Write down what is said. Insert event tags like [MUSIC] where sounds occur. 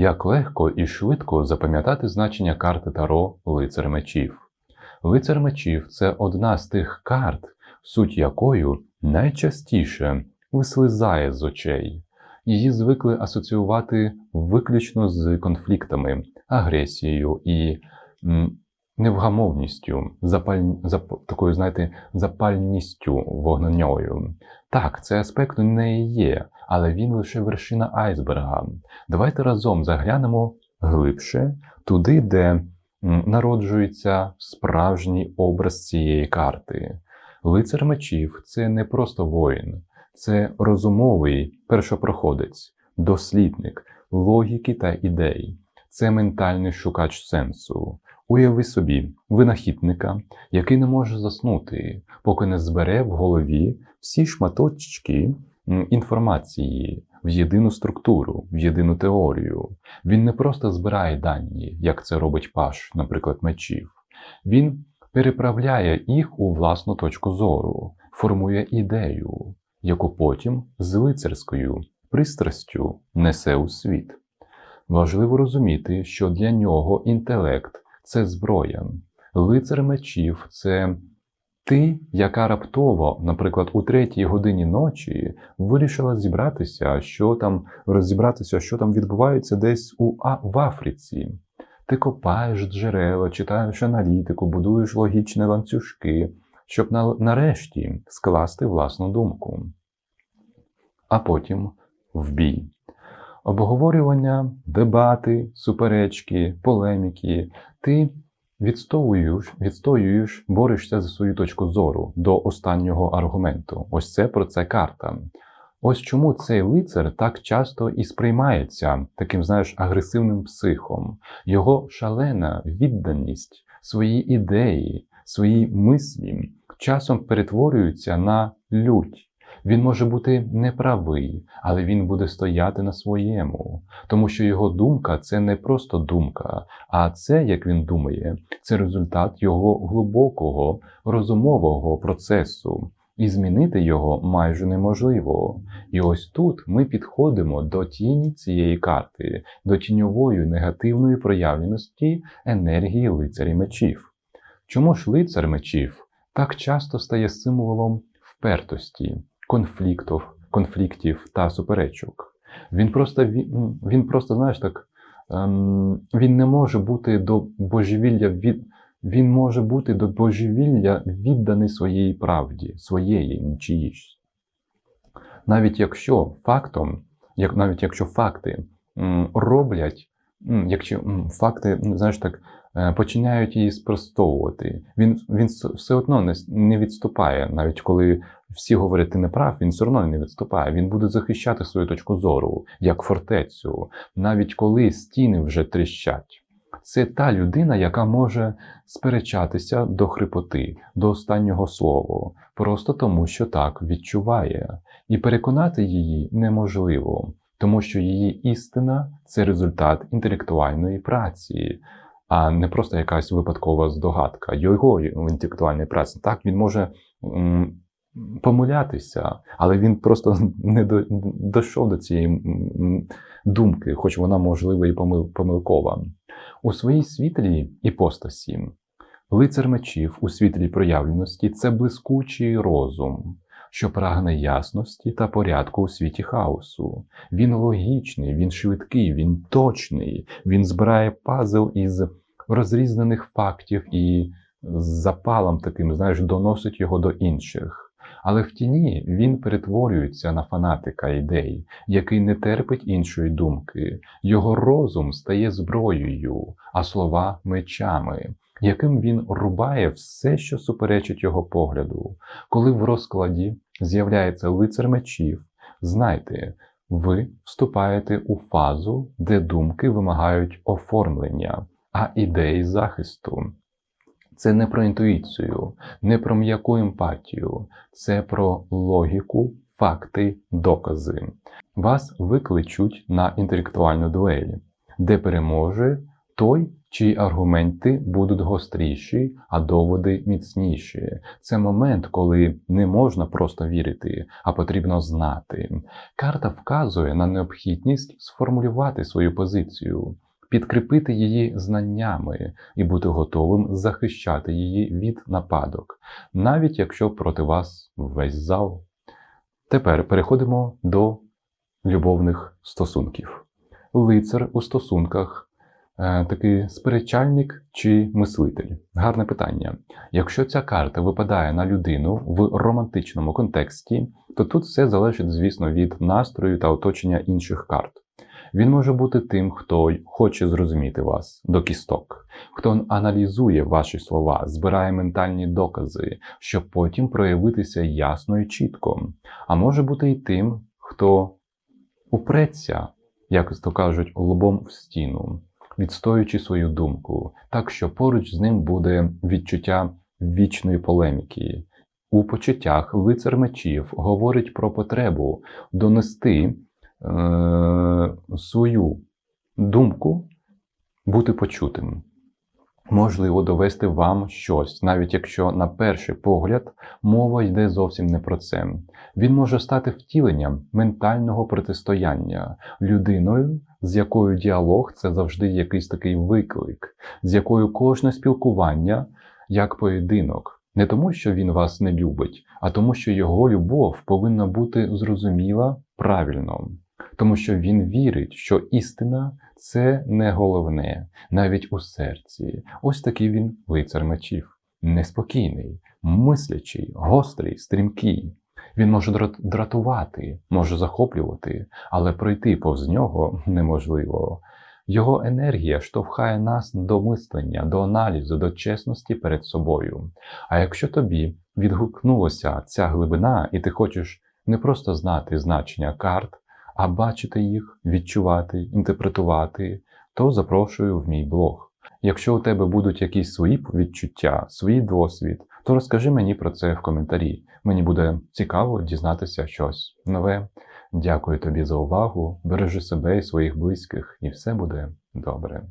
Як легко і швидко запам'ятати значення карти Таро лицар мечів. Лицар мечів це одна з тих карт, суть якою найчастіше вислизає з очей. Її звикли асоціювати виключно з конфліктами, агресією і невгамовністю, запаль... зап... такою, знаєте, запальністю вогненною. Так, цей аспект у неї є, але він лише вершина айсберга. Давайте разом заглянемо глибше туди, де народжується справжній образ цієї карти. Лицар мечів це не просто воїн, це розумовий першопроходець, дослідник, логіки та ідей. Це ментальний шукач сенсу. Уяви собі винахідника, який не може заснути, поки не збере в голові всі шматочки інформації в єдину структуру, в єдину теорію. Він не просто збирає дані, як це робить Паш, наприклад, мечів. Він переправляє їх у власну точку зору, формує ідею, яку потім з лицарською пристрастю несе у світ. Важливо розуміти, що для нього інтелект це зброя. Лицар мечів це ти, яка раптово, наприклад, у третій годині ночі вирішила зібратися, що там розібратися, що там відбувається десь у а, в Африці. Ти копаєш джерела, читаєш аналітику, будуєш логічні ланцюжки, щоб на, нарешті скласти власну думку. А потім в бій. Обговорювання, дебати, суперечки, полеміки. Ти відстоюєш, відстоюєш, борешся за свою точку зору до останнього аргументу. Ось це про це карта. Ось чому цей лицар так часто і сприймається таким, знаєш, агресивним психом. Його шалена відданість, свої ідеї, свої мислі часом перетворюються на лють. Він може бути неправий, але він буде стояти на своєму, тому що його думка це не просто думка, а це, як він думає, це результат його глибокого розумового процесу, і змінити його майже неможливо. І ось тут ми підходимо до тіні цієї карти, до тіньової негативної проявленості енергії лицарі мечів. Чому ж лицар мечів так часто стає символом впертості? Конфліктів, конфліктів та суперечок. Він просто, він, він просто знаєш так, ем, він не може бути до божевілля від. Він може бути до божевілля відданий своїй правді, своєї нічиїсь. Навіть якщо фактом, як навіть якщо факти роблять, якщо факти, знаєш так, е, починають її спростовувати, він він все одно не, не відступає, навіть коли всі говорять, ти не прав, він все одно не відступає. Він буде захищати свою точку зору, як фортецю, навіть коли стіни вже тріщать. Це та людина, яка може сперечатися до хрипоти, до останнього слова, просто тому, що так відчуває, і переконати її неможливо, тому що її істина це результат інтелектуальної праці, а не просто якась випадкова здогадка. Його інтелектуальної праці. Так, він може помилятися, але він просто [LAUGHS] не до, дійшов до цієї думки, хоч вона, можливо, і помил, помилкова. У своїй світлій іпостасі лицар мечів у світлій проявленості це блискучий розум, що прагне ясності та порядку у світі хаосу. Він логічний, він швидкий, він точний, він збирає пазл із розрізнених фактів і з запалом таким, знаєш, доносить його до інших. Але в тіні він перетворюється на фанатика ідей, який не терпить іншої думки. Його розум стає зброєю, а слова мечами, яким він рубає все, що суперечить його погляду. Коли в розкладі з'являється лицар мечів, знайте, ви вступаєте у фазу, де думки вимагають оформлення, а ідеї захисту. Це не про інтуїцію, не про м'яку емпатію, це про логіку, факти, докази. Вас викличуть на інтелектуальну дуель, де переможе той, чиї аргументи будуть гостріші, а доводи міцніші. Це момент, коли не можна просто вірити, а потрібно знати. Карта вказує на необхідність сформулювати свою позицію, підкріпити її знаннями і бути готовим захищати її від нападок, навіть якщо проти вас весь зал. Тепер переходимо до любовних стосунків. Лицар у стосунках такий сперечальник чи мислитель? Гарне питання. Якщо ця карта випадає на людину в романтичному контексті, то тут все залежить, звісно, від настрою та оточення інших карт. Він може бути тим, хто хоче зрозуміти вас до кісток, хто аналізує ваші слова, збирає ментальні докази, щоб потім проявитися ясно і чітко. А може бути і тим, хто упреться, як то кажуть, лобом в стіну, відстоюючи свою думку, так що поруч з ним буде відчуття вічної полеміки. У почуттях лицар мечів говорить про потребу донести е, свою думку, бути почутим. Можливо, довести вам щось, навіть якщо на перший погляд мова йде зовсім не про це. Він може стати втіленням ментального протистояння людиною, з якою діалог це завжди якийсь такий виклик, з якою кожне спілкування як поєдинок. Не тому, що він вас не любить, а тому, що його любов повинна бути зрозуміла правильно, тому що він вірить, що істина це не головне, навіть у серці. Ось такий він лицар мечів, неспокійний, мислячий, гострий, стрімкий. Він може дратувати, може захоплювати, але пройти повз нього неможливо. Його енергія штовхає нас до мислення, до аналізу, до чесності перед собою. А якщо тобі відгукнулася ця глибина, і ти хочеш не просто знати значення карт, а бачити їх, відчувати, інтерпретувати, то запрошую в мій блог. Якщо у тебе будуть якісь свої відчуття, свій досвід, то розкажи мені про це в коментарі. Мені буде цікаво дізнатися щось нове. Дякую тобі за увагу. Бережи себе і своїх близьких, і все буде добре.